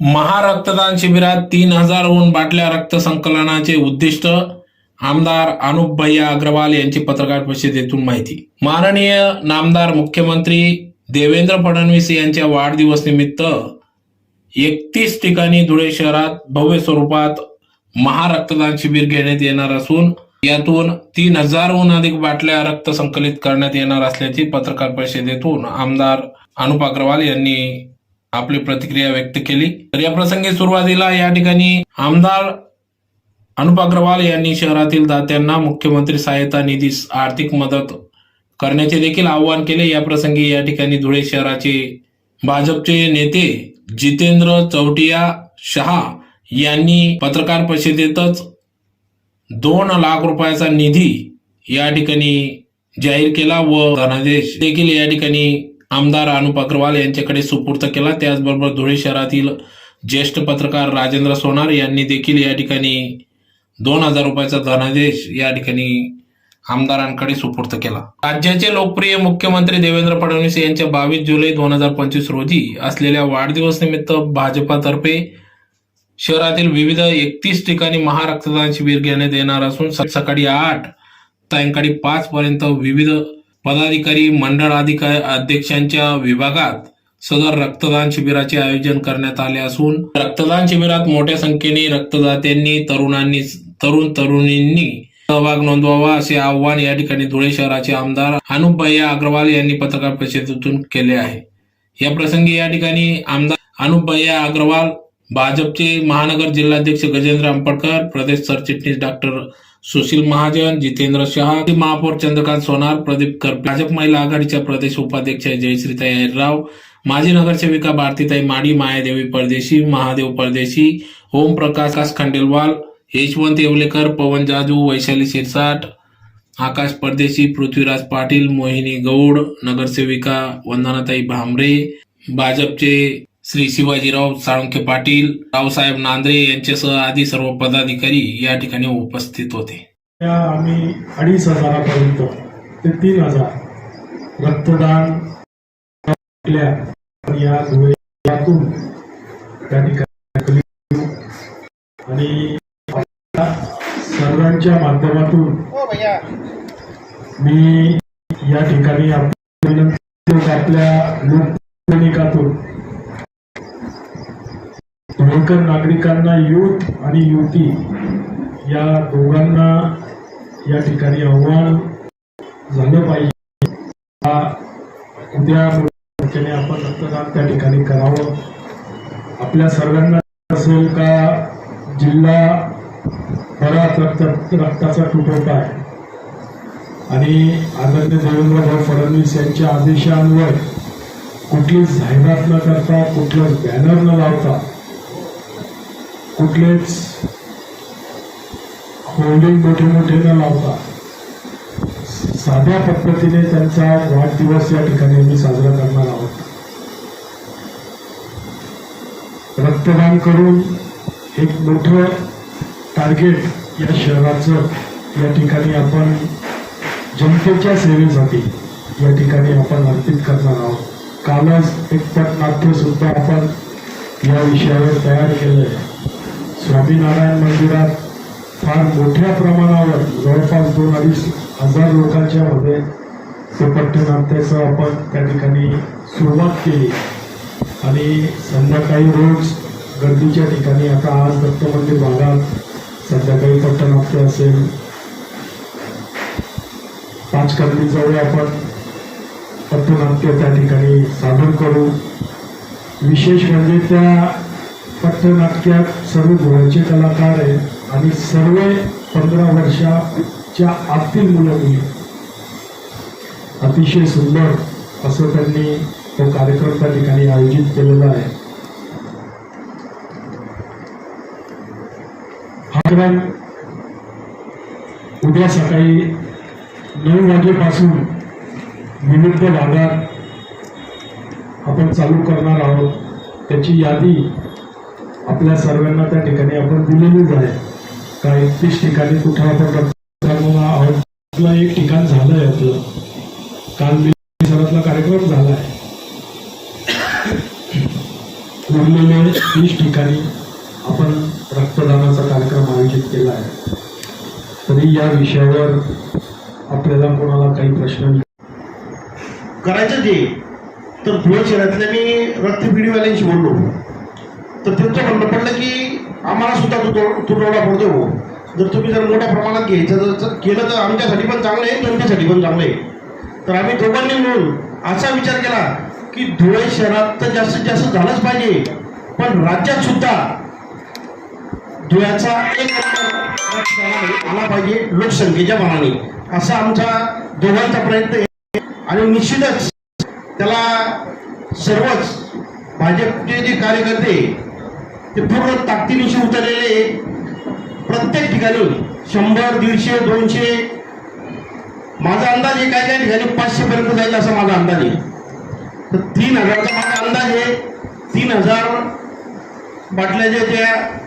महारक्तदान शिबिरात तीन हजारहून बाटल्या रक्त संकलनाचे उद्दिष्ट आमदार अनुप भैया अग्रवाल यांची पत्रकार परिषदेतून माहिती. माननीय नामदार मुख्यमंत्री देवेंद्र फडणवीस यांच्या वाढदिवस निमित्त एकतीस ठिकाणी धुळे शहरात भव्य स्वरूपात महारक्तदान शिबिर घेण्यात येणार असून यातून तीन हजारहून अधिक बाटल्या रक्त संकलित करण्यात येणार असल्याची पत्रकार परिषदेतून आमदार अनुप अग्रवाल यांनी आपली प्रतिक्रिया व्यक्त केली. तर या प्रसंगी सुरुवातीला या ठिकाणी आमदार अनुप अग्रवाल यांनी शहरातील दात्यांना मुख्यमंत्री सहायता निधी आर्थिक मदत करण्याचे देखील आवाहन केले. या प्रसंगी या ठिकाणी धुळे शहराचे भाजपचे नेते जितेंद्र चौटिया शहा यांनी पत्रकार परिषदेतच दोन लाख रुपयाचा निधी या ठिकाणी जाहीर केला व धनादेश देखील या ठिकाणी आमदार अनुप अग्रवाल यांच्याकडे सुपूर्त केला. त्याचबरोबर धुळे शहरातील ज्येष्ठ पत्रकार राजेंद्र सोनार यांनी देखील या ठिकाणी दोन हजार रुपयाचा धनादेश या ठिकाणी आमदारांकडे सुपूर्त केला. राज्याचे लोकप्रिय मुख्यमंत्री देवेंद्र फडणवीस यांच्या बावीस जुलै दोन हजार पंचवीस रोजी असलेल्या वाढदिवस निमित्त भाजपातर्फे शहरातील विविध एकतीस ठिकाणी महारक्तदान शिबिर घेण्यात येणार असून स- सकाळी आठ सायंकाळी पाच पर्यंत विविध पदाधिकारी मंडळ अधिकारी अध्यक्षांच्या विभागात सदर रक्तदान शिबिराचे आयोजन करण्यात आले असून रक्तदान शिबिरात मोठ्या संख्येने रक्तदात्यांनी तरुणांनी तरुण तरुणींनी सहभाग नोंदवावा असे आवाहन या ठिकाणी धुळे शहराचे आमदार अनुपभैया अग्रवाल यांनी पत्रकार परिषदेतून केले आहे. या प्रसंगी या ठिकाणी आमदार अनुपभैया अग्रवाल भाजपचे महानगर जिल्हाध्यक्ष गजेंद्र अंपडकर प्रदेश सरचिटणीस डॉक्टर सुशील महाजन जितेंद्र शहा महापौर चंद्रकांत सोनार प्रदीप करपे भाजप महिला आघाडीच्या प्रदेश उपाध्यक्ष जयश्रीताई अहिरराव माजी नगरसेविका भारतीताई माडी मायादेवी परदेशी महादेव परदेशी ओम प्रकाश खंडेलवाल यशवंत येवलेकर पवन जाजू वैशाली शिरसाट आकाश परदेशी पृथ्वीराज पाटील मोहिनी गौड नगरसेविका वंदनाताई भामरे भाजपचे श्री शिवाजीराव साळुंखे पाटील रावसाहेब नांद्रे यांच्यासह आदी सर्व पदाधिकारी या ठिकाणी उपस्थित होते. आम्ही अडीच हजारापर्यंत ते तीन हजार रक्तदान या धुळ्यातून त्या ठिकाणी. आणि सर्वांच्या माध्यमातून मी या ठिकाणी आपल्या लोकसैनिकातून धुळेकर नागरिकांना युथ आणि युवती या दोघांना या ठिकाणी आव्हान झालं पाहिजे हा उद्या मोठ्याने आपण रक्तदान त्या ठिकाणी करावं. आपल्या सर्वांना असेल का जिल्हा बराच रक्त रक्ताचा तुटवडा आहे? आणि आदरणीय देवेंद्रभाऊ फडणवीस यांच्या आदेशांवर कुठलीच जाहिरात न करता कुठलंच बॅनर न लावता कुठलेच होल्डिंग मोठे मोठे न लावता साध्या पद्धतीने त्यांचा वाढदिवस या ठिकाणी मी साजरा करणार आहोत. रक्तदान करून एक मोठं टार्गेट या शहराचं या ठिकाणी आपण जनतेच्या सेवेसाठी या ठिकाणी आपण अर्पित करणार आहोत. कालच एक पटनाट्य सुद्धा आपण या विषयावर तयार केलं आहे स्वामीनारायण मंदिरात फार मोठ्या प्रमाणावर जवळपास दोन अडीच हजार लोकांच्या मध्ये ते पट्टनाट्याचं आपण त्या ठिकाणी सुरुवात केली. आणि संध्याकाळी रोज गर्दीच्या ठिकाणी आता आज दत्त मंदिर भागात संध्याकाळी पट्टनाट्य असेल. पाच जवळ आपण. पट्टनाट्य त्या ठिकाणी सादर करू. विशेष म्हणजे त्या पट्टनाट्यात सर्व धुळ्याचे कलाकार आहेत. आणि सर्व पंधरा वर्षा च्या आतील मुलं अतिशय सुंदर असं त्यांनी तो कार्यक्रम त्या ठिकाणी आयोजित केलेला आहे. हा कार्यक्रम उद्या सकाळी नऊ वाजेपासून विविध भागात आपण चालू करणार आहोत. त्याची यादी आपल्या सर्वांना त्या ठिकाणी आपण दिलेलीच आहे. का एकतीस ठिकाणी कुठं आपण आपलं एक ठिकाण झालंय आपलं. काल परिसरातला कार्यक्रम झाला आहे उरलेले वीस ठिकाणी आपण रक्तदानाचा कार्यक्रम आयोजित केला आहे तरी या विषयावर आपल्याला कोणाला काही प्रश्न करायचं जे तर धुळे शहरातल्या मी रक्तपिढीवाल्यांशी बोललो. तर त्यांचं म्हणणं पडलं की आम्हाला सुद्धा तुटवडा पडतो हो. जर तुम्ही जर मोठ्या प्रमाणात घ्यायचं जर केलं तर आमच्यासाठी पण चांगलं आहे तुमच्यासाठी पण चांगलं आहे. तर आम्ही दोघांनी मिळून असा विचार केला की धुळे शहरात तर जास्तीत जास्त झालंच पाहिजे पण राज्यात सुद्धा धुळ्याचा एक नंबर आला पाहिजे लोकसंख्येच्या मनाने. असा आमचा दोघांचा प्रयत्न आणि निश्चितच त्याला सर्वच भाजपचे जे कार्यकर्ते ते पूर्ण ताकदीनिशी उतरलेले प्रत्येक ठिकाणी शंभर दीडशे दोनशे. माझा अंदाज आहे काय काय ठिकाणी पाचशे पर्यंत जाईल असा माझा अंदाज आहे. तर तीन हजारचा माझा अंदाज आहे. तीन हजार बाटल्या ज्या त्या